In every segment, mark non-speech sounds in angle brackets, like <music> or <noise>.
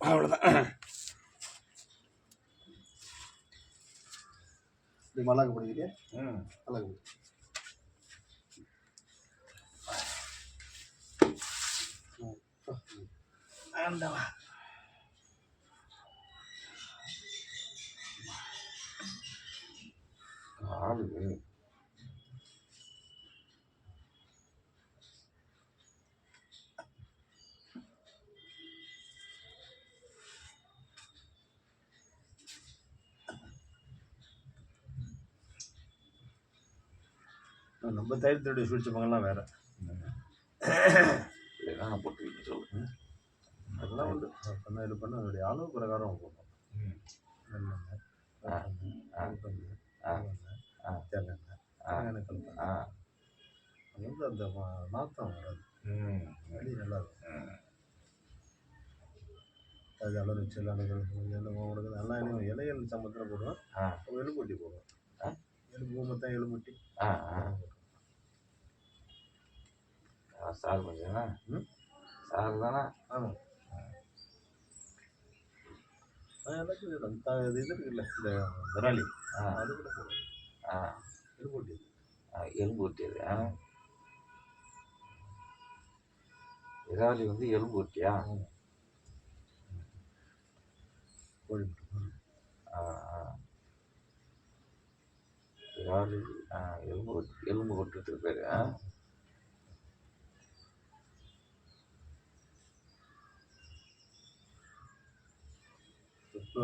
அவ்வளோதான் இது மிளகு பிடிக்கிறியா ம். மிளகு. ஆண்டவா ஆளுக்கு நம்ம தைரியத்துடைய சூழ்ச்சிப்பங்கள்லாம் வேற. இதெல்லாம் நான் போட்டு சொல்லு. அதெல்லாம் உண்டு. பண்ண இது பண்ண அதோடைய அளவு பிரகாரம் போடணும் வந்து அந்த நாத்தம் வராது. வெளி நல்லா இருக்கும். அது அளவு எலும்பு உனக்கு நல்லா இலையும் இலைகள் சம்பளத்தில் போடுவேன் எலும்புட்டி போடுவேன். எலும்பு மொத்தம் எலும்புட்டி சார் கொஞ்சம் ம். சார் தானே? ஆமாம் இது அந்த இது இருக்குல்ல இந்த விராலி. ஆ. அது கூட போடுவேன் ஆ. எலும்புட்டி ஆ, எலும்பு ஒட்டியது ஆ விராலி வந்து எலும்பு ஒட்டியா கோழி. ஆ ஆ. விராலி ஆ எலும்பு எலும்பு கொட்டுறதுக்கு பேர் ஆ?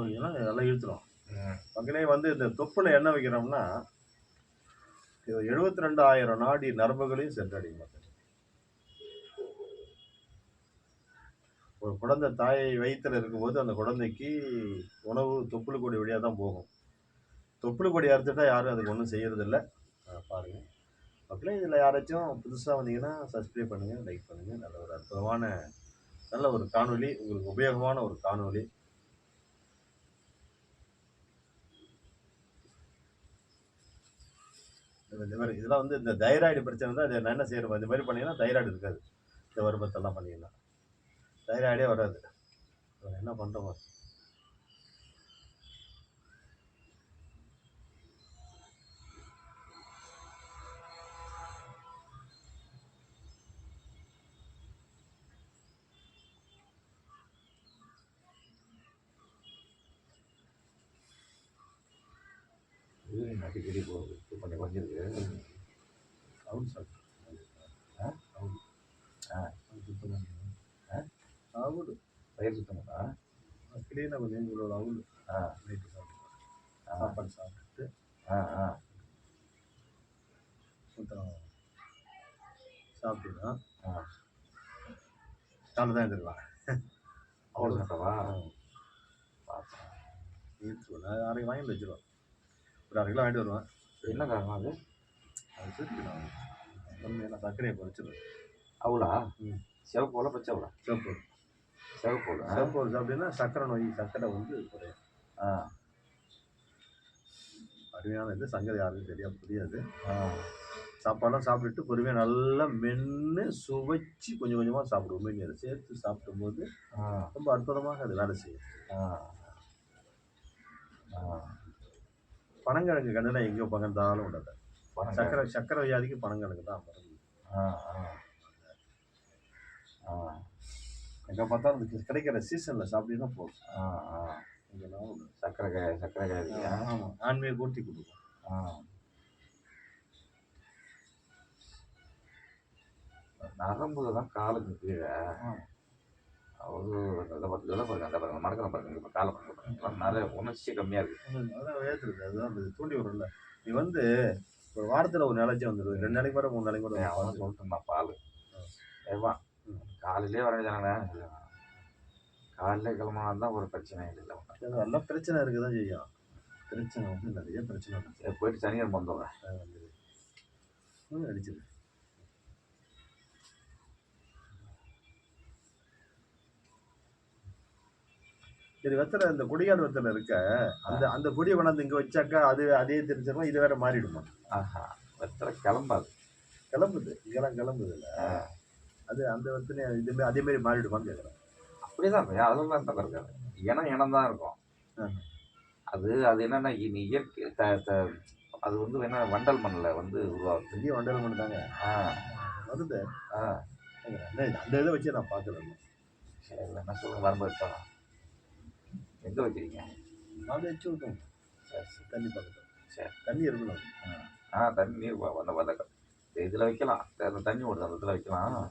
வைக்கலாம் எல்லாம் இழுத்துரும். ம் மக்களே வந்து இந்த தொப்புல என்ன வைக்கிறோம்னா இது எழுபத்தி ரெண்டாயிரம் நாடி நரம்புகளையும் சென்றடையும் மக்களே. ஒரு குழந்தை தாயை வயிற்றில் இருக்கும்போது அந்த குழந்தைக்கு உணவு தொப்புள் கொடி வழியாக தான் போகும். தொப்புள் கொடி அறுத்துட்டா யாரும் அதுக்கு ஒன்றும் செய்யறதில்ல. பாருங்க. மக்களே இதில் யாராச்சும் புதுசாக வந்தீங்கன்னா சப்ஸ்கிரைப் பண்ணுங்கள் லைக் பண்ணுங்கள் நல்ல ஒரு அற்புதமான நல்ல ஒரு காணொளி உங்களுக்கு உபயோகமான ஒரு காணொளி. இந்த மாதிரி இதெல்லாம் வந்து இந்த தைராய்டு பிரச்சனை தான் இதை நான் என்ன செய்யணும்? இந்த மாதிரி பண்ணீங்கன்னா தைராய்டு இருக்காது. இந்த வருபத்தெல்லாம் பண்ணீங்கன்னா. தைராய்டே வராது. என்ன பண்ணுறோம் யூரின் அடிக்கடி போகுது கொஞ்சம் குறைஞ்சிருக்கு அவுட் சாப்பிட்டு ஆ? அவுட் பயிர் சுத்தமாடா கிளீனாக கொஞ்சம் எங்களோட அவுடு ஆ. நைட்டு சாப்பிட்டு. ஆ. சாப்பாடு சாப்பிட்டுட்டு. ஆ ஆ. சுத்தம் சாப்பிட்டுனா ஆ. தான் எழுந்திருக்கலாம் அவ்வளோ சாப்பிட்டவா நான் அரை வாங்கி வச்சிருவேன் ஒரு அரை கிலோ வாங்கிட்டு வருவேன். என்ன காரணம் அது? அது சரி நான் கம்மியான சர்க்கரையை குறைச்சிடுவேன் அவ்வளா ம். சிவப்பு அவ்வளோ பச்சை அவ்வளோ சிவப்பு. சிவப்பு சிவப்பு சாப்பிட்டீங்கன்னா சர்க்கரை நோய் சர்க்கரை வந்து குறையும். ஆ. அருமையான இது. சங்கரை யாருக்கும் தெரியாது புரியாது. சாப்பாடெல்லாம் சாப்பிட்டுட்டு பொறுமையாக நல்லா மென்று சுவைச்சு கொஞ்சம் கொஞ்சமாக சாப்பிடுவோம். மீன் அதை சேர்த்து சாப்பிடும்போது ரொம்ப அற்புதமாக அது வேலை செய்யும். ஆ. ஆ. பனங்கிழங்கு கண்ணுனா எங்கேயோ பகர்ந்தாலும் பணம் சக்கரை சக்கரை வியாதிக்கு பனங்கிழங்கு தான் மருந்து ஆ ஆ. ஆ. எங்கே பார்த்தாலும் அதுக்கு கிடைக்கிற சீசனில் சாப்பிட்டீங்கன்னா போதும் ஒண்ணு. சக்கரை காய் சக்கரை காய் ஆமாம் ஆண்மையை கூட்டி கொடுக்கும். ஆ. நரம்பு தான் காலுக்கு கீழே. அவ்வளோ இதை பார்த்து இதை பாருங்க அந்த பாருங்க மடக்கிற பாருங்க இப்போ காலை பாருங்க நிறைய உணர்ச்சி கம்மியாக இருக்குது அதான் ஏற்றுறது அதுதான் தூண்டி வரும்ல நீ வந்து ஒரு வாரத்தில் ஒரு நாளைக்கு வந்துடுது ரெண்டு நாளைக்கு வர மூணு நாளைக்கு கூட அவன் சொல்லிட்டு பால் ஏவா காலையிலே வர வேண்டியதானே காலையில் கிளம்புனா தான் ஒரு பிரச்சனை இல்லை அது எல்லாம் பிரச்சனை இருக்குது தான் செய்யும் பிரச்சனை வந்து நிறைய பிரச்சனை போயிட்டு சனிக்கிழமை வந்துடுறேன் வந்து அடிச்சிரு சரி வெத்தலை இந்த கொடியாடு வெத்தலை இருக்க அந்த அந்த கொடியை கொண்டாந்து இங்கே வச்சாக்கா அது அதே தெரிஞ்சிருமா? இது வேற மாறிடுமா? ஆஹா வெத்தலை கிளம்பாது. கிளம்புது. இங்கெல்லாம் கிளம்புது இல்லை. அது அந்த வெத்தனை இதுமாரி அதே மாதிரி மாறிடுமான்னு கேட்குறேன் அப்படிதான் இருக்கும் அதெல்லாம் அந்த இருக்காது. இனம் இனம் தான் இருக்கும். அது அது என்னன்னா இனி இயற்கை த த அது வந்து என்ன வண்டல் மண்ணில் வந்து உருவாகுது. பெரிய வண்டல் பண்ணிட்டாங்க ஆ. வருது. ஆ. அந்த இதை வச்சு நான் பார்க்குறேன் சரி என்ன சொல்லுங்க. வரும்போது எங்கே வைக்கிறீங்க நான் வச்சு விட்டேன் சரி தண்ணி பக்கத்தில். சரி. தண்ணி இருக்கணும் ஆ தண்ணி நீர் வந்த வந்த இதில் வைக்கலாம். அந்த தண்ணி ஓடுது அந்த இதில் வைக்கலாம்.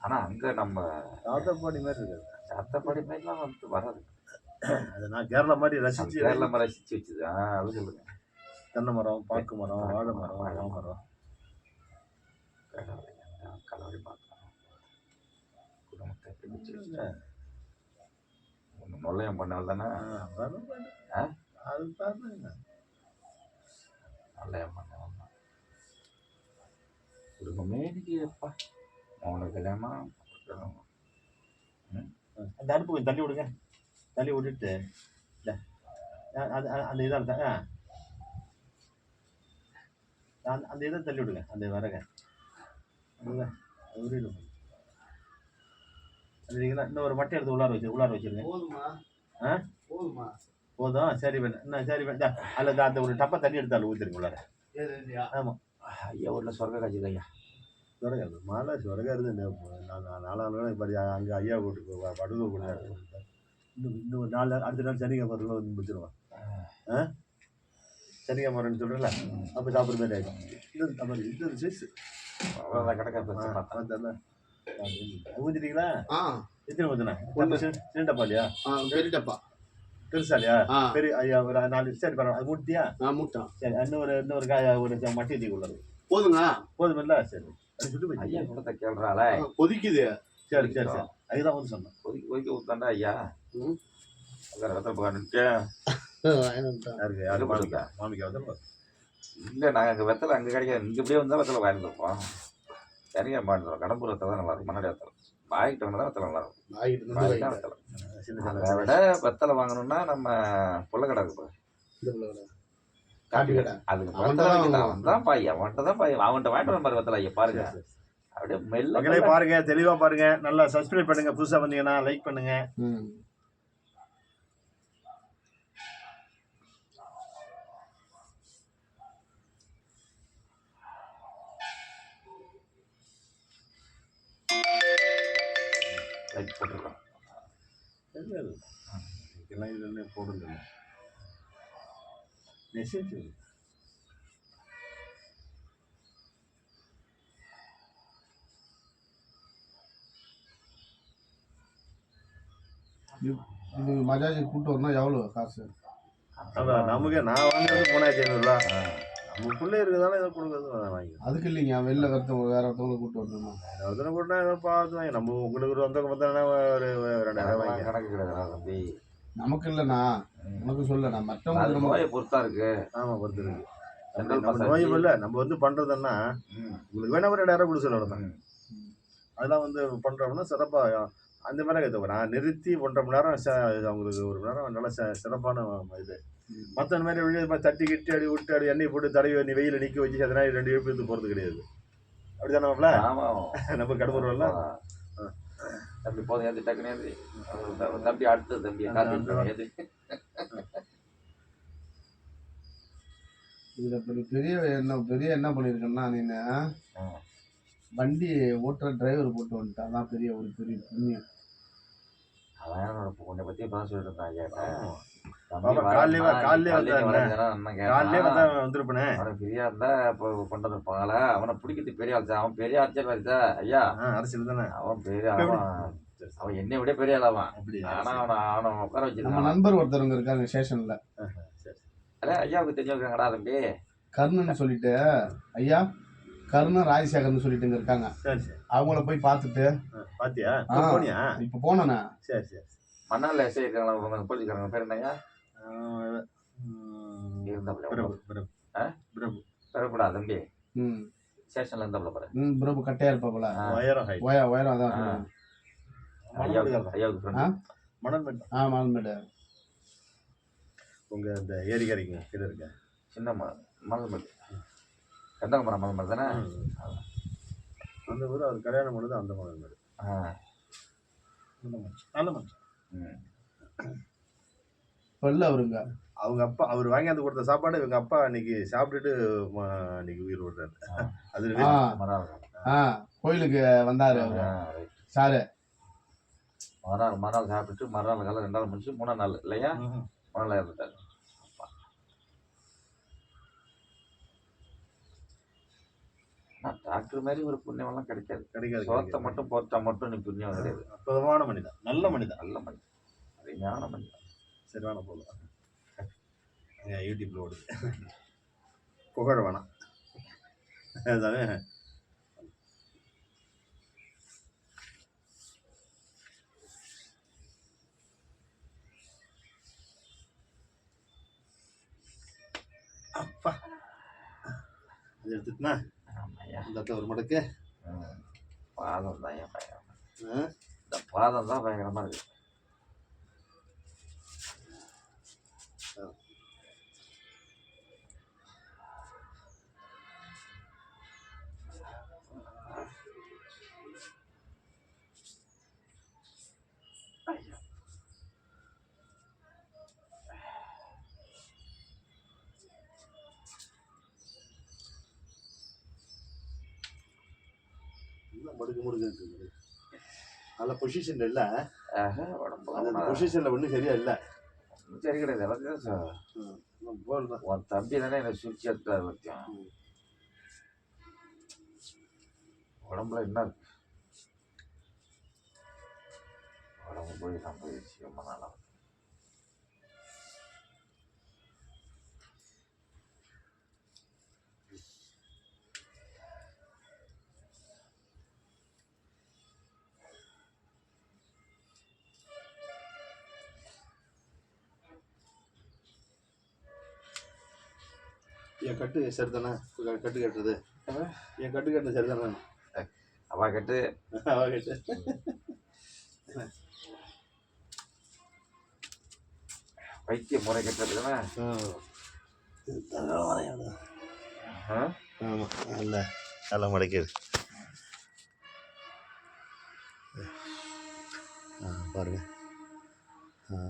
ஆனால் அங்கே நம்ம தாத்தப்பாடி மாதிரி இருக்காது. சத்தப்படி மாதிரிலாம் வந்து வராது. அதை நான் கேரளா மாதிரி ரசிச்சு கேரள மரம் ரசிச்சு வச்சுது. ஆ அது சொல்லுங்க. தென்னை மரம் பாக்கு மரம் வாழை மரம் வாழை மரம். கலவரி பார்க்கலாம். குடும்பத்தை ஒன்று நொல்லையம் பண்ணால் தானே? அது பாருங்க. நொல்லையம் பண்ண குடும்பமே இன்னைக்கு எப்பா அவனை கல்யாணம்? அந்த அடுப்பு கொஞ்சம் தள்ளி விடுங்க. தள்ளி விட்டுட்டு அது அந்த இதால் ஆ. அந்த இதை தள்ளி விடுங்க. அந்த வரக அதுல, அது இல்லைங்களா இன்னும் ஒரு மட்டை எடுத்து உள்ளார வச்சு உள்ளார வச்சிருங்க போதுமா ஆ? போதுமா போதும் சரி வேணும் இன்னும் சரி வேண்டாம் அதில் அந்த ஒரு டப்பா தண்ணி எடுத்து அதில் ஊற்றிருங்க உள்ளார இல்லையா ஐயா உள்ள சொர்க்க காட்சி ஐயா சொரகாது மாலை சொரகாது நான் நாலாம் நாள் இப்போ அங்கே ஐயா வீட்டுக்கு படுகை கூட இன்னும் இன்னும் நாலு நாள் அடுத்த நாள் சனிக்கிழமை வந்து முடிச்சிருவான் ஆ சனிக்கிழமை சொல்கிறல அப்போ சாப்பிட்ற மாதிரி ஆகிடும் நம்ம இது ஒரு சைஸ் அவ்வளோதான் கிடக்க பிரச்சனை பார்த்தா ஊற்றிட்டீங்களா ஆ. எத்தனை ஊற்றுனா ஒண்ணு. சின்னட்டப்பா இல்லையா ஆ பெரியப்பா பெருசா இல்லையா ஆ. பெரிய ஐயா ஒரு நாலு சரி பரவாயில்ல. அது மூட்டியா? நான் மூட்டான் சரி இன்னொரு இன்னொரு காய ஒரு மட்டி தீ உள்ளது. போதுங்க போதுமில்ல? சரி. அது சுட்டு போச்சு ஐயா கேள்றாளே. ஆ, கொதிக்குது. சரி சரி சரி. அதுதான் வந்து சொன்னேன். கொதிக்க கொதிக்க ஊத்தாண்டா ஐயா? வெத்தலை மாமிக்கா வந்து இல்லை அங்கே வெத்தலை அங்கே கிடைக்காது. இங்கே இப்படியே வந்தால் வெத்தலை வாங்கிட்டு இருப்போம் சரிங்க மாட்டோம் கடம்பூர் வெத்தலை தான் நல்லா இருக்கும். மண்ணாடி வெத்தலை. இருந்து வாங்கிட்டா வைக்கிறேன். வெத்தலை. சின்ன அதை சின்ன விட வெத்தலை. வாங்கணும்னா நம்ம புள்ளக்கடை இருக்கு. அதுக்கு அவன்கிட்ட வெத்தலை தான் தான் பாய் அவன்கிட்ட தான் பாய். அவன்கிட்ட வாங்கிட்டு வர மாதிரி வெத்தலை ஐயா பாருங்க. அப்படியே மெல்ல பாருங்க தெளிவா பாருங்க. நல்லா சப்ஸ்கிரைப் பண்ணுங்க. புதுசா வந்தீங்கன்னா லைக் பண்ணுங்க. லைக் போட்டுருக்கோம் இல்ல, இல்ல. இதுக்கெல்லாம் இது என்ன போடுங்க மெசேஜ் இது மஜாஜி கூட்டு வரணும் எவ்வளோ காசு? அதான் நமக்கு நான் வாங்குறது மூணாயிரத்தி ஐநூறுரூவா நம்ம பிள்ளை இருக்குதால இதை கொடுக்குறது நான் வாங்கி அதுக்கு இல்லைங்க வெளில ஒருத்தவங்க வேற ஒருத்தவங்களை கூட்டு வரணும் ஒருத்தனை கூட்டினா ஏதோ பார்த்து வாங்கி நம்ம உங்களுக்கு ஒரு வந்தவங்க பார்த்தா ஒரு ரெண்டாயிரம் வாங்கி கணக்கு கிடையாது தம்பி. நமக்கு இல்லைண்ணா. உனக்கு மற்றவங்களுக்கு நம்ம நோயை பொறுத்தா இருக்கு. ஆமா பொறுத்து இருக்கு. நம்ம நோயும் இல்லை நம்ம வந்து பண்றதுன்னா ம். உங்களுக்கு வேணா ஒரு ரெண்டாயிரம் கொடுத்து சொல்லணும் ம். அதெல்லாம் வந்து பண்ணுறோம்னா சிறப்பாக அந்த மாதிரி நான் நிறுத்தி ஒன்றரை மணி நேரம் அவங்களுக்கு ஒரு மணி நேரம் நல்ல ச- சிறப்பான இது. மற்ற மாதிரி வெளியே தட்டி கிட்டி அடி விட்டு அடி எண்ணெய் போட்டு தடவி நீ வெயில் நிற்க வச்சு அதனால் ரெண்டு எழுப்பு எடுத்து போகிறது கிடையாது. அப்படிதானே மாப்ள? ஆமா <laughs> நம்ம கடம்பூர்ல தம்பி போதும் டக்குன்னு ஏற்றி தம்பி அடுத்தது தம்பி. ஏற்றி <laughs> இதுல பெரிய பெரிய என்ன பெரிய என்ன பண்ணியிருக்கேன்னா நீ வண்டி ஓட்டுற டிரைவர் போட்டு வந்துட்டான் அதான் பெரிய ஒரு பெரிய புண்ணியம். அவன் என்னோட உன்னை பத்தி இப்பதான் சொல்லிட்டு இருந்தான் ஐயாட்ட. காலையிலே காலையிலே காலையிலே. வந்து வந்திருப்பேனே. அவனுக்கு ஃப்ரீயா இருந்தா இப்போ கொண்டு வந்திருப்பாங்களா அவனை பிடிக்கிறது பெரிய ஆள் சார். அவன் பெரிய ஆட்சியர் வருதா ஐயா. ஆ அரசியல் தானே. அவன் பெரிய? அவன் சரி, சரி. அவன் என்னை விட பெரிய ஆள் அவன். அப்படி ஆனா அவனை அவனை உட்கார நம்ம வச்சிருக்கான் நண்பர் ஒருத்தவங்க இருக்காங்க ஸ்டேஷன்ல சரி அரே ஐயாவுக்கு தெரிஞ்சவங்கடா தம்பி. கர்ணன் சொல்லிட்டு ஐயா கர்ணன் ராஜசேகர்னு சொல்லிட்டு இங்க இருக்காங்க. சரி சரி. அவங்கள போய் பார்த்துட்டு. பாத்தியா? இப்ப போனேண்ணே. சரி சரி மண்ணால எஸ்ஐ இருக்காங்களா? போலீஸ்காரங்க? பேர் என்னய்யா? ஆ, ம், இருந்தாப்புல பிரபு பிரபு. ஆ? பிரபு. பெறக்கூடா தம்பி? ம். ஸ்டேஷன்ல இருந்தாப்புல பாரு ம் பிரபு கட்டையா இருப்பாப்புல ஆ. உயரம் ஹைட் ஒய உயரம் அதான். ஐயாவுக்கு? ஃப்ரெண்ட் மணல் மேட். ஆ மால்மேடு உங்க இந்த ஏரிக்கரைக்கு கீழே இருக்க. சின்ன ம மணல் மண் கந்தகமரம் மணல் மணல் தானே? அந்த ஊர் அவர் கல்யாணம் பண்ணது அந்த மணல் மேடு. ஆ. நல்ல மனுஷன். நல்ல மனுஷன். ம். பல்லு அவருங்க. அவங்க அப்பா அவர் வாங்கியாந்து கொடுத்த சாப்பாடு இவங்க அப்பா அன்னைக்கு சாப்பிட்டுட்டு அன்னைக்கு உயிர் விடுறாரு. அது கோயிலுக்கு வந்தாரு அவரு. சாரு. மறுநாள் மறுநாள் சாப்பிட்டுட்டு மறுநாள் காலை ரெண்டாவது முடிச்சு மூணாம் நாள் இல்லையா. மறுநாள் இறந்துட்டாரு. டாக்டர் மாதிரி ஒரு புண்ணியமெல்லாம் கிடைக்காது. கிடைக்காது சோத்தை. மட்டும் போட்டா மட்டும் நீ புண்ணியம் கிடையாது. அற்புதமான மனிதன் நல்ல மனிதன். நல்ல மனிதன். அருமையான மனிதன். சரியான போதும் யூடியூப்ல ஓடுது. புகழ வேணாம் அதானே? அப்பா. அது எடுத்துட்டுனா. இந்த ஒரு மடக்கு. பாதம் தான் என் பயம்? இந்த பாதம் தான் பயங்கரமா இருக்கு. மடுக்கு மடுக்கு இருக்குது நல்ல பொசிஷன் இல்லை. அந்த பொசிஷன்ல ஒன்றும் சரியா இல்லை. சரி கிடையாது எல்லாத்தையும் உன் தம்பி தானே என்னை சுற்றி எடுத்தாரு. உடம்புல என்ன இருக்கு? உடம்பு போய் நான் போயிடுச்சு ரொம்ப நாளா. என் கட்டு சரிதானே? கட்டு கட்டுறது. என் கட்டு கட்டுறது சரிதானே? அவா கேட்டு. அவ கட்டு. வைத்திய முறை கட்டுறது தானே ஆ? ஆமாம் நல்ல நல்லா மடக்கிடு பாருங்கள்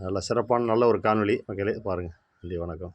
நல்ல சிறப்பான நல்ல ஒரு காணொளி. மக்களே பாருங்கள் நன்றி வணக்கம்.